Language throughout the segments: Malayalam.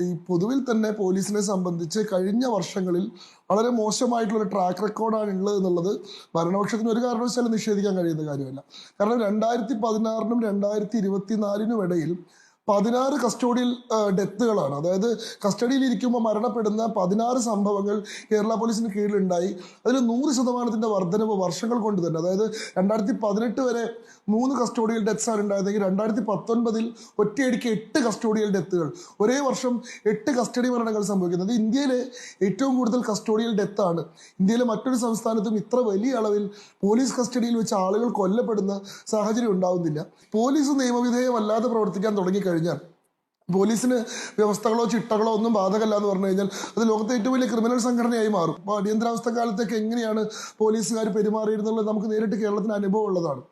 ഈ പൊതുവിൽ തന്നെ പോലീസിനെ സംബന്ധിച്ച് കഴിഞ്ഞ വർഷങ്ങളിൽ വളരെ മോശമായിട്ടുള്ള ഒരു ട്രാക്ക് റെക്കോർഡാണ് ഉള്ളത് എന്നുള്ളത് ഭരണപക്ഷത്തിന് ഒരു കാരണവശാലും നിഷേധിക്കാൻ കഴിയുന്ന കാര്യമല്ല. കാരണം രണ്ടായിരത്തി പതിനാറിനും രണ്ടായിരത്തി ഇരുപത്തിനാലിനും ഇടയിൽ പതിനാറ് കസ്റ്റോഡിയിൽ ഡെത്തുകളാണ്. അതായത് കസ്റ്റഡിയിൽ ഇരിക്കുമ്പോൾ മരണപ്പെടുന്ന പതിനാറ് സംഭവങ്ങൾ കേരള പോലീസിന് കീഴിലുണ്ടായി. അതിൽ നൂറ് ശതമാനത്തിന്റെ വർധനവ് വർഷങ്ങൾ കൊണ്ട് തന്നെ. അതായത് രണ്ടായിരത്തി പതിനെട്ട് വരെ മൂന്ന് കസ്റ്റോഡിയൽ ഡെത്ത്സ് ആണ് ഉണ്ടായതെങ്കിൽ രണ്ടായിരത്തി പത്തൊൻപതിൽ ഒറ്റയടിക്ക് എട്ട് കസ്റ്റോഡിയൽ ഡെത്തുകൾ. ഒരേ വർഷം എട്ട് കസ്റ്റഡി മരണങ്ങൾ സംഭവിക്കുന്നത് ഇന്ത്യയിലെ ഏറ്റവും കൂടുതൽ കസ്റ്റോഡിയൽ ഡെത്താണ്. ഇന്ത്യയിലെ മറ്റൊരു സംസ്ഥാനത്തും ഇത്ര വലിയ അളവിൽ പോലീസ് കസ്റ്റഡിയിൽ വെച്ച് ആളുകൾ കൊല്ലപ്പെടുന്ന സാഹചര്യം ഉണ്ടാവുന്നില്ല. പോലീസ് നിയമവിധേയമല്ലാതെ പ്രവർത്തിക്കാൻ തുടങ്ങിക്കഴിഞ്ഞാൽ പോലീസിന് വ്യവസ്ഥകളോ ചിട്ടകളോ ഒന്നും ബാധകമല്ല എന്ന് പറഞ്ഞു കഴിഞ്ഞാൽ അത് ലോകത്തെ ഏറ്റവും വലിയ ക്രിമിനൽ സംഘടനയായി മാറും. അപ്പോൾ അടിയന്തരാവസ്ഥ കാലത്തൊക്കെ എങ്ങനെയാണ് പോലീസുകാർ പെരുമാറിയിരുന്നുള്ളത് നമുക്ക് നേരിട്ട് കേരളത്തിന് അനുഭവം ഉള്ളതാണ്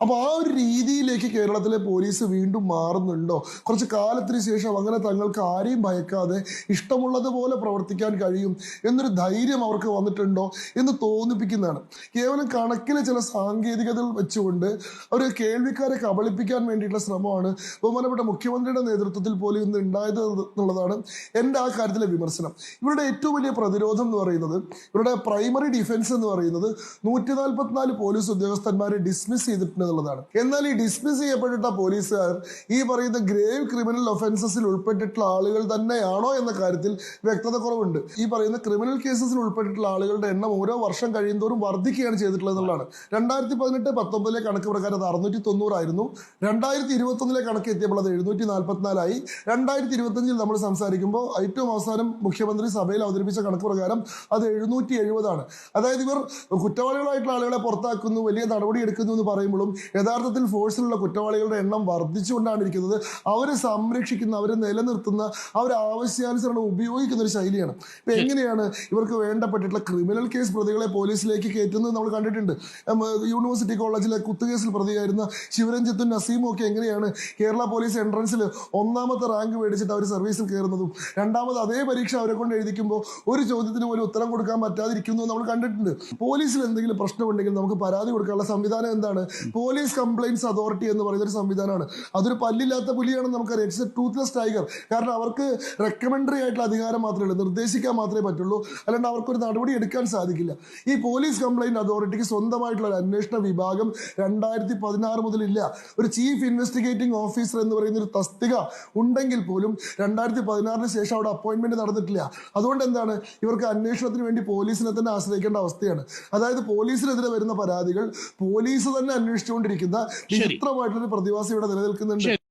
അപ്പോൾ ആ ഒരു രീതിയിലേക്ക് കേരളത്തിലെ പോലീസ് വീണ്ടും മാറുന്നുണ്ടോ? കുറച്ച് കാലത്തിന് ശേഷം അങ്ങനെ തങ്ങൾക്ക് ആരെയും ഭയക്കാതെ ഇഷ്ടമുള്ളതുപോലെ പ്രവർത്തിക്കാൻ കഴിയും എന്നൊരു ധൈര്യം അവർക്ക് വന്നിട്ടുണ്ടോ എന്ന് തോന്നിപ്പിക്കുന്നതാണ്. കേവലം കണക്കിലെ ചില സാങ്കേതികതകൾ വെച്ചുകൊണ്ട് അവർ കേൾവിക്കാരെ കബളിപ്പിക്കാൻ വേണ്ടിയിട്ടുള്ള ശ്രമമാണ് ബഹുമാനപ്പെട്ട മുഖ്യമന്ത്രിയുടെ നേതൃത്വത്തിൽ പോലും ഇന്ന് ഉണ്ടായത് എന്നുള്ളതാണ് എന്റെ ആ കാര്യത്തിലെ വിമർശനം. ഇവരുടെ ഏറ്റവും വലിയ പ്രതിരോധം എന്ന് പറയുന്നത് ഇവരുടെ പ്രൈമറി ഡിഫൻസ് എന്ന് പറയുന്നത് നൂറ്റി നാൽപ്പത്തിനാല് പോലീസ് ഉദ്യോഗസ്ഥന്മാരെ ഡിസ്മിസ് ചെയ്തിട്ടുണ്ട് എന്നുള്ളതാണ്. എന്നാൽ ഈ ഡിസ്മിസ് ചെയ്യപ്പെട്ടിട്ട പോലീസുകാർ ഈ പറയുന്ന ഗ്രേവ് ക്രിമിനൽ ഒഫൻസസിൽ ഉൾപ്പെട്ടിട്ടുള്ള ആളുകൾ തന്നെയാണോ എന്ന കാര്യത്തിൽ വ്യക്തത കുറവുണ്ട്. ഈ പറയുന്ന ക്രിമിനൽ കേസസിൽ ഉൾപ്പെട്ടിട്ടുള്ള ആളുകളുടെ എണ്ണം ഓരോ വർഷം കഴിയുന്തോറും വർദ്ധിക്കുകയാണ് ചെയ്തിട്ടുള്ളത് എന്നുള്ളതാണ്. രണ്ടായിരത്തി പതിനെട്ട് പത്തൊമ്പതിലെ കണക്ക് പ്രകാരം അത് അറുന്നൂറ്റി തൊണ്ണൂറായിരുന്നു രണ്ടായിരത്തി ഇരുപത്തൊന്നിലെ കണക്ക് എത്തിയപ്പോൾ അത് എഴുന്നൂറ്റി നാൽപ്പത്തിനാലായി രണ്ടായിരത്തി ഇരുപത്തഞ്ചിൽ നമ്മൾ സംസാരിക്കുമ്പോൾ ഏറ്റവും അവസാനം മുഖ്യമന്ത്രി സഭയിൽ അവതരിപ്പിച്ച കണക്ക് പ്രകാരം അത് എഴുന്നൂറ്റി എഴുപതാണ് അതായത് ഇവർ കുറ്റവാളികളായിട്ടുള്ള ആളുകളെ പുറത്താക്കുന്നു വലിയ നടപടി എടുക്കുന്നു എന്ന് പറയുമ്പോഴും യഥാർത്ഥത്തിൽ ഫോഴ്സിലുള്ള കുറ്റവാളികളുടെ എണ്ണം വർദ്ധിച്ചുകൊണ്ടാണ് ഇരിക്കുന്നത്. അവരെ സംരക്ഷിക്കുന്ന അവരെ നിലനിർത്തുന്ന അവരെ ആവശ്യാനുസരണം ഉപയോഗിക്കുന്ന ഒരു ശൈലിയാണ്. ഇപ്പൊ എങ്ങനെയാണ് ഇവർക്ക് വേണ്ടപ്പെട്ടിട്ടുള്ള ക്രിമിനൽ കേസ് പ്രതികളെ പോലീസിലേക്ക് കയറ്റുന്നത് നമ്മൾ കണ്ടിട്ടുണ്ട്. യൂണിവേഴ്സിറ്റി കോളേജിലെ കുത്തുകേസിൽ പ്രതിയായിരുന്ന ശിവരഞ്ജിത്തും നസീമും ഒക്കെ എങ്ങനെയാണ് കേരള പോലീസ് എൻട്രൻസിൽ ഒന്നാമത്തെ റാങ്ക് മേടിച്ചിട്ട് അവർ സർവീസിൽ കയറുന്നതും രണ്ടാമത് അതേ പരീക്ഷ അവരെ കൊണ്ട് എഴുതിക്കുമ്പോൾ ഒരു ചോദ്യത്തിന് പോലും ഉത്തരം കൊടുക്കാൻ പറ്റാതിരിക്കുന്നു നമ്മൾ കണ്ടിട്ടുണ്ട്. പോലീസിൽ എന്തെങ്കിലും പ്രശ്നമുണ്ടെങ്കിൽ നമുക്ക് പരാതി കൊടുക്കാനുള്ള സംവിധാനം എന്താണ്? പോലീസ് കംപ്ലൈൻസ് അതോറിറ്റി എന്ന് പറയുന്ന ഒരു സംവിധാനമാണ്. അതൊരു പല്ലില്ലാത്ത പുലിയാണെന്ന് നമുക്കറിയാം. ഇറ്റ്സ് എ ടൂത്ത്ലെസ് ടൈഗർ കാരണം അവർക്ക് റെക്കമെൻഡറി ആയിട്ടുള്ള അധികാരം മാത്രമേ ഉള്ളൂ. നിർദ്ദേശിക്കാൻ മാത്രമേ പറ്റുള്ളൂ. അല്ലാണ്ട് അവർക്കൊരു നടപടി എടുക്കാൻ സാധിക്കില്ല. ഈ പോലീസ് കംപ്ലൈന്റ് അതോറിറ്റിക്ക് സ്വന്തമായിട്ടുള്ള ഒരു അന്വേഷണ വിഭാഗം രണ്ടായിരത്തി പതിനാറ് മുതൽ ഇല്ല. ഒരു ചീഫ് ഇൻവെസ്റ്റിഗേറ്റിംഗ് ഓഫീസർ എന്ന് പറയുന്ന ഒരു തസ്തിക ഉണ്ടെങ്കിൽ പോലും രണ്ടായിരത്തി പതിനാറിന് ശേഷം അവിടെ അപ്പോയിന്റ്മെന്റ് നടന്നിട്ടില്ല. അതുകൊണ്ട് എന്താണ്? ഇവർക്ക് അന്വേഷണത്തിന് വേണ്ടി പോലീസിനെ തന്നെ ആശ്രയിക്കേണ്ട അവസ്ഥയാണ്. അതായത് പോലീസിനെതിരെ വരുന്ന പരാതികൾ പോലീസ് തന്നെ അന്വേഷിച്ചുകൊണ്ടിരിക്കുന്ന വിചിത്രമായിട്ടുള്ള ഒരു പ്രതിഭാസം ഇവിടെ നിലനിൽക്കുന്നുണ്ട്.